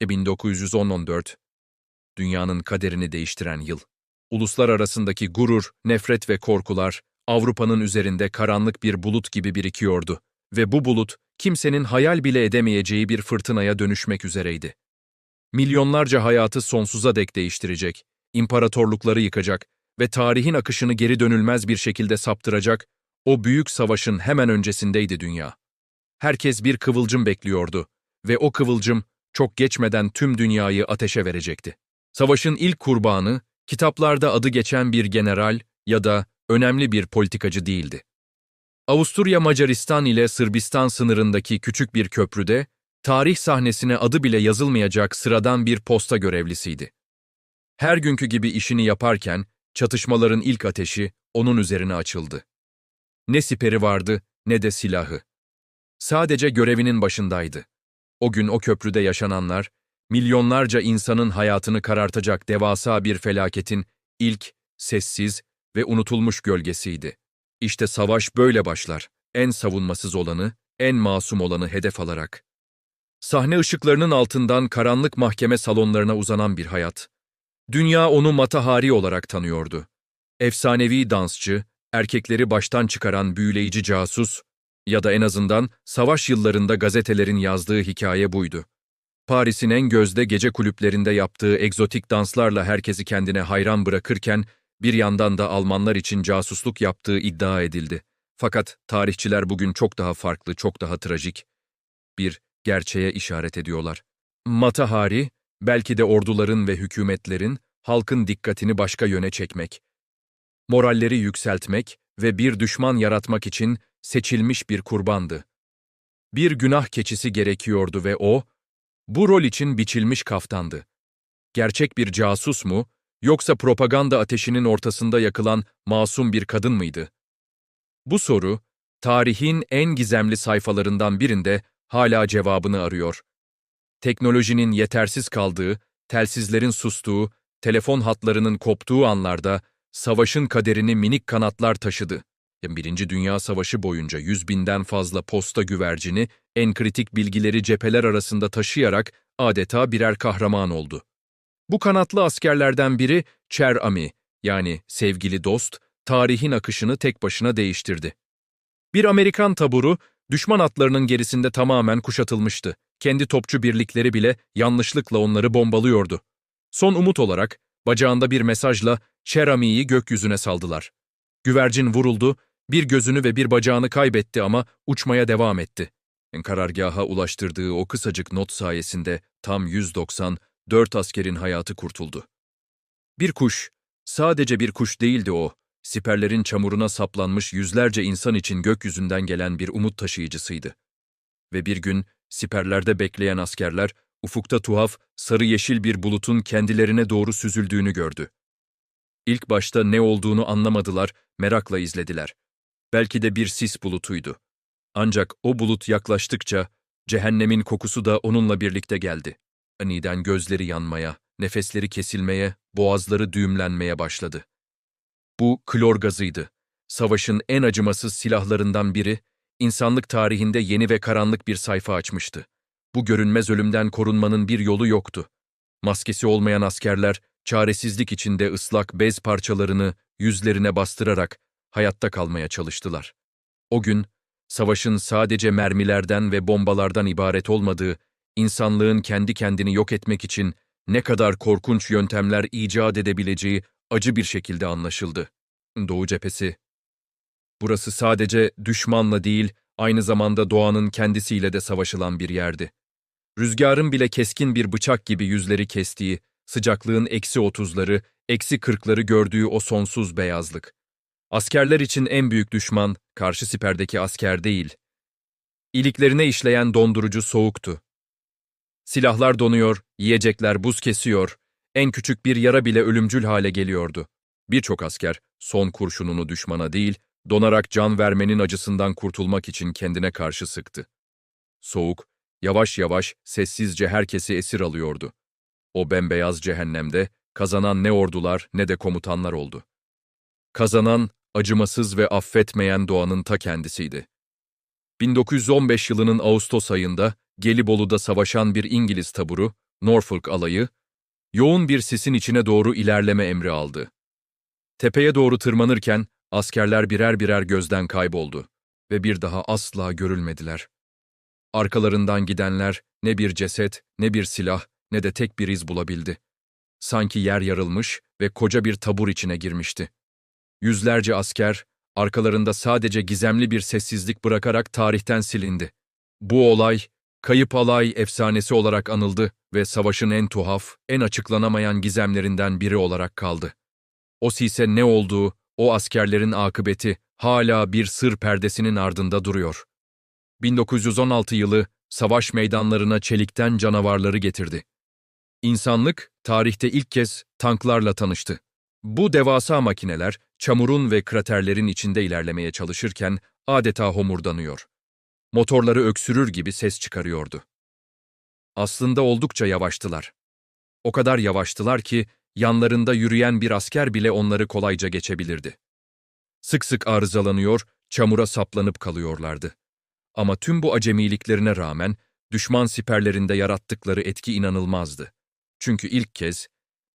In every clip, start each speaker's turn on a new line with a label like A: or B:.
A: E 1914 Dünyanın kaderini değiştiren yıl. Uluslar arasındaki gurur, nefret ve korkular Avrupa'nın üzerinde karanlık bir bulut gibi birikiyordu ve bu bulut kimsenin hayal bile edemeyeceği bir fırtınaya dönüşmek üzereydi. Milyonlarca hayatı sonsuza dek değiştirecek, imparatorlukları yıkacak ve tarihin akışını geri dönülmez bir şekilde saptıracak, o büyük savaşın hemen öncesindeydi dünya. Herkes bir kıvılcım bekliyordu ve o kıvılcım çok geçmeden tüm dünyayı ateşe verecekti. Savaşın ilk kurbanı, kitaplarda adı geçen bir general ya da önemli bir politikacı değildi. Avusturya Macaristan ile Sırbistan sınırındaki küçük bir köprüde, tarih sahnesine adı bile yazılmayacak sıradan bir posta görevlisiydi. Her günkü gibi işini yaparken, çatışmaların ilk ateşi onun üzerine açıldı. Ne siperi vardı ne de silahı. Sadece görevinin başındaydı. O gün o köprüde yaşananlar, milyonlarca insanın hayatını karartacak devasa bir felaketin ilk, sessiz ve unutulmuş gölgesiydi. İşte savaş böyle başlar, en savunmasız olanı, en masum olanı hedef alarak. Sahne ışıklarının altından karanlık mahkeme salonlarına uzanan bir hayat. Dünya onu Matahari olarak tanıyordu. Efsanevi dansçı, erkekleri baştan çıkaran büyüleyici casus ya da en azından savaş yıllarında gazetelerin yazdığı hikaye buydu. Paris'in en gözde gece kulüplerinde yaptığı egzotik danslarla herkesi kendine hayran bırakırken bir yandan da Almanlar için casusluk yaptığı iddia edildi. Fakat tarihçiler bugün çok daha farklı, çok daha trajik bir gerçeğe işaret ediyorlar. Matahari, belki de orduların ve hükümetlerin halkın dikkatini başka yöne çekmek, moralleri yükseltmek ve bir düşman yaratmak için seçilmiş bir kurbandı. Bir günah keçisi gerekiyordu ve o, bu rol için biçilmiş kaftandı. Gerçek bir casus mu, yoksa propaganda ateşinin ortasında yakılan masum bir kadın mıydı? Bu soru, tarihin en gizemli sayfalarından birinde hala cevabını arıyor. Teknolojinin yetersiz kaldığı, telsizlerin sustuğu, telefon hatlarının koptuğu anlarda savaşın kaderini minik kanatlar taşıdı. Birinci Dünya Savaşı boyunca yüz binden fazla posta güvercini en kritik bilgileri cepheler arasında taşıyarak adeta birer kahraman oldu. Bu kanatlı askerlerden biri Cher Ami, yani sevgili dost, tarihin akışını tek başına değiştirdi. Bir Amerikan taburu, düşman atlarının gerisinde tamamen kuşatılmıştı. Kendi topçu birlikleri bile yanlışlıkla onları bombalıyordu. Son umut olarak, bacağında bir mesajla Cher Ami'yi gökyüzüne saldılar. Güvercin vuruldu, bir gözünü ve bir bacağını kaybetti ama uçmaya devam etti. Karargaha ulaştırdığı o kısacık not sayesinde tam 194 askerin hayatı kurtuldu. Bir kuş, sadece bir kuş değildi o, siperlerin çamuruna saplanmış yüzlerce insan için gökyüzünden gelen bir umut taşıyıcısıydı. Ve bir gün siperlerde bekleyen askerler, ufukta tuhaf, sarı yeşil bir bulutun kendilerine doğru süzüldüğünü gördü. İlk başta ne olduğunu anlamadılar, merakla izlediler. Belki de bir sis bulutuydu. Ancak o bulut yaklaştıkça cehennemin kokusu da onunla birlikte geldi. Aniden gözleri yanmaya, nefesleri kesilmeye, boğazları düğümlenmeye başladı. Bu klor gazıydı. Savaşın en acımasız silahlarından biri, insanlık tarihinde yeni ve karanlık bir sayfa açmıştı. Bu görünmez ölümden korunmanın bir yolu yoktu. Maskesi olmayan askerler, çaresizlik içinde ıslak bez parçalarını yüzlerine bastırarak hayatta kalmaya çalıştılar. O gün, savaşın sadece mermilerden ve bombalardan ibaret olmadığı, insanlığın kendi kendini yok etmek için ne kadar korkunç yöntemler icat edebileceği acı bir şekilde anlaşıldı. Doğu cephesi. Burası sadece düşmanla değil, aynı zamanda doğanın kendisiyle de savaşılan bir yerdi. Rüzgarın bile keskin bir bıçak gibi yüzleri kestiği, sıcaklığın eksi otuzları, eksi kırkları gördüğü o sonsuz beyazlık. Askerler için en büyük düşman, karşı siperdeki asker değil. İliklerine işleyen dondurucu soğuktu. Silahlar donuyor, yiyecekler buz kesiyor, en küçük bir yara bile ölümcül hale geliyordu. Birçok asker, son kurşununu düşmana değil, donarak can vermenin acısından kurtulmak için kendine karşı sıktı. Soğuk, yavaş yavaş, sessizce herkesi esir alıyordu. O bembeyaz cehennemde, kazanan ne ordular ne de komutanlar oldu. Kazanan, acımasız ve affetmeyen doğanın ta kendisiydi. 1915 yılının Ağustos ayında Gelibolu'da savaşan bir İngiliz taburu, Norfolk alayı, yoğun bir sisin içine doğru ilerleme emri aldı. Tepeye doğru tırmanırken askerler birer birer gözden kayboldu ve bir daha asla görülmediler. Arkalarından gidenler ne bir ceset, ne bir silah, ne de tek bir iz bulabildi. Sanki yer yarılmış ve koca bir tabur içine girmişti. Yüzlerce asker, arkalarında sadece gizemli bir sessizlik bırakarak tarihten silindi. Bu olay, kayıp alay efsanesi olarak anıldı ve savaşın en tuhaf, en açıklanamayan gizemlerinden biri olarak kaldı. O sise ne olduğu, o askerlerin akıbeti hala bir sır perdesinin ardında duruyor. 1916 yılı savaş meydanlarına çelikten canavarları getirdi. İnsanlık tarihte ilk kez tanklarla tanıştı. Bu devasa makineler çamurun ve kraterlerin içinde ilerlemeye çalışırken adeta homurdanıyor. Motorları öksürür gibi ses çıkarıyordu. Aslında oldukça yavaştılar. O kadar yavaştılar ki yanlarında yürüyen bir asker bile onları kolayca geçebilirdi. Sık sık arızalanıyor, çamura saplanıp kalıyorlardı. Ama tüm bu acemiliklerine rağmen düşman siperlerinde yarattıkları etki inanılmazdı. Çünkü ilk kez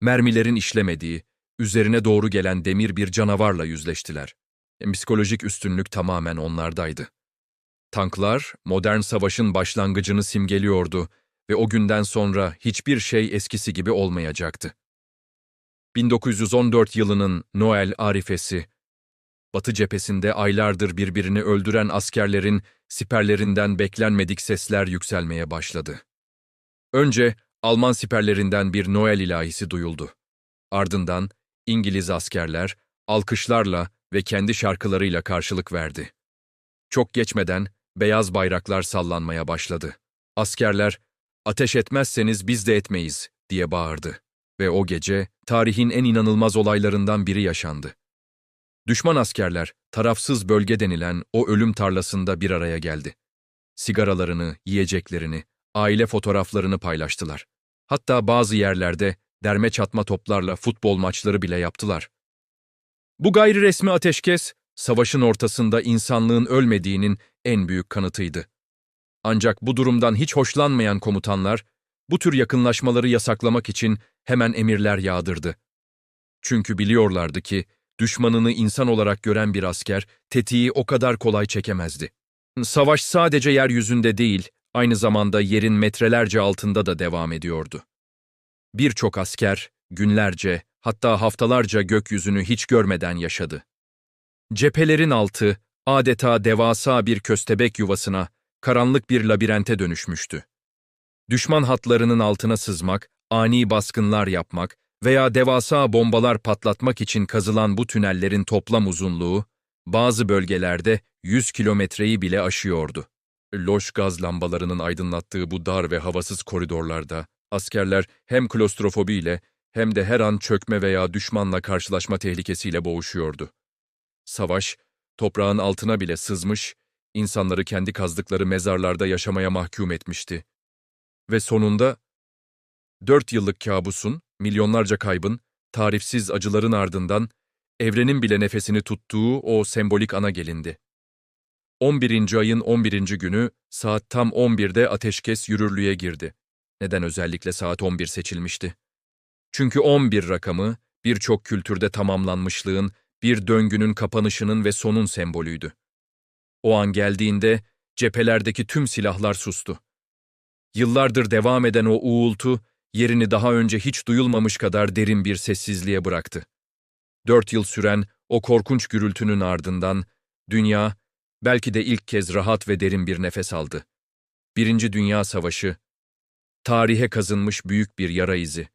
A: mermilerin işlemediği, üzerine doğru gelen demir bir canavarla yüzleştiler. E, psikolojik üstünlük tamamen onlardaydı. Tanklar, modern savaşın başlangıcını simgeliyordu ve o günden sonra hiçbir şey eskisi gibi olmayacaktı. 1914 yılının Noel arifesi, Batı cephesinde aylardır birbirini öldüren askerlerin siperlerinden beklenmedik sesler yükselmeye başladı. Önce Alman siperlerinden bir Noel ilahisi duyuldu. Ardından İngiliz askerler alkışlarla ve kendi şarkılarıyla karşılık verdi. Çok geçmeden beyaz bayraklar sallanmaya başladı. Askerler, ateş etmezseniz biz de etmeyiz diye bağırdı. Ve o gece tarihin en inanılmaz olaylarından biri yaşandı. Düşman askerler, tarafsız bölge denilen o ölüm tarlasında bir araya geldi. Sigaralarını, yiyeceklerini, aile fotoğraflarını paylaştılar. Hatta bazı yerlerde derme çatma toplarla futbol maçları bile yaptılar. Bu gayri resmi ateşkes, savaşın ortasında insanlığın ölmediğinin en büyük kanıtıydı. Ancak bu durumdan hiç hoşlanmayan komutanlar, bu tür yakınlaşmaları yasaklamak için hemen emirler yağdırdı. Çünkü biliyorlardı ki, düşmanını insan olarak gören bir asker, tetiği o kadar kolay çekemezdi. Savaş sadece yeryüzünde değil, aynı zamanda yerin metrelerce altında da devam ediyordu. Birçok asker, günlerce, hatta haftalarca gökyüzünü hiç görmeden yaşadı. Cephelerin altı, adeta devasa bir köstebek yuvasına, karanlık bir labirente dönüşmüştü. Düşman hatlarının altına sızmak, ani baskınlar yapmak veya devasa bombalar patlatmak için kazılan bu tünellerin toplam uzunluğu, bazı bölgelerde 100 kilometreyi bile aşıyordu. Loş gaz lambalarının aydınlattığı bu dar ve havasız koridorlarda, askerler hem klostrofobiyle hem de her an çökme veya düşmanla karşılaşma tehlikesiyle boğuşuyordu. Savaş, toprağın altına bile sızmış, insanları kendi kazdıkları mezarlarda yaşamaya mahkum etmişti. Ve sonunda, dört yıllık kabusun, milyonlarca kaybın, tarifsiz acıların ardından, evrenin bile nefesini tuttuğu o sembolik ana gelindi. 11. ayın 11. günü saat tam 11'de ateşkes yürürlüğe girdi. Neden özellikle saat 11 seçilmişti? Çünkü 11 rakamı birçok kültürde tamamlanmışlığın, bir döngünün kapanışının ve sonun sembolüydü. O an geldiğinde cephelerdeki tüm silahlar sustu. Yıllardır devam eden o uğultu, yerini daha önce hiç duyulmamış kadar derin bir sessizliğe bıraktı. Dört yıl süren o korkunç gürültünün ardından, dünya, belki de ilk kez rahat ve derin bir nefes aldı. Birinci Dünya Savaşı, tarihe kazınmış büyük bir yara izi.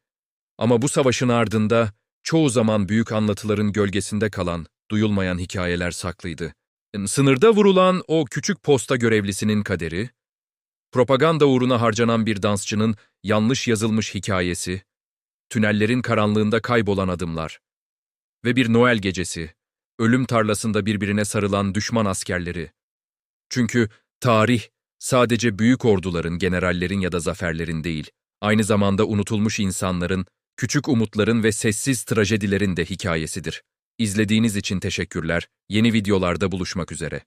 A: Ama bu savaşın ardında, çoğu zaman büyük anlatıların gölgesinde kalan, duyulmayan hikayeler saklıydı. Sınırda vurulan o küçük posta görevlisinin kaderi, propaganda uğruna harcanan bir dansçının yanlış yazılmış hikayesi, tünellerin karanlığında kaybolan adımlar ve bir Noel gecesi, ölüm tarlasında birbirine sarılan düşman askerleri. Çünkü tarih sadece büyük orduların, generallerin ya da zaferlerin değil, aynı zamanda unutulmuş insanların, küçük umutların ve sessiz trajedilerin de hikayesidir. İzlediğiniz için teşekkürler. Yeni videolarda buluşmak üzere.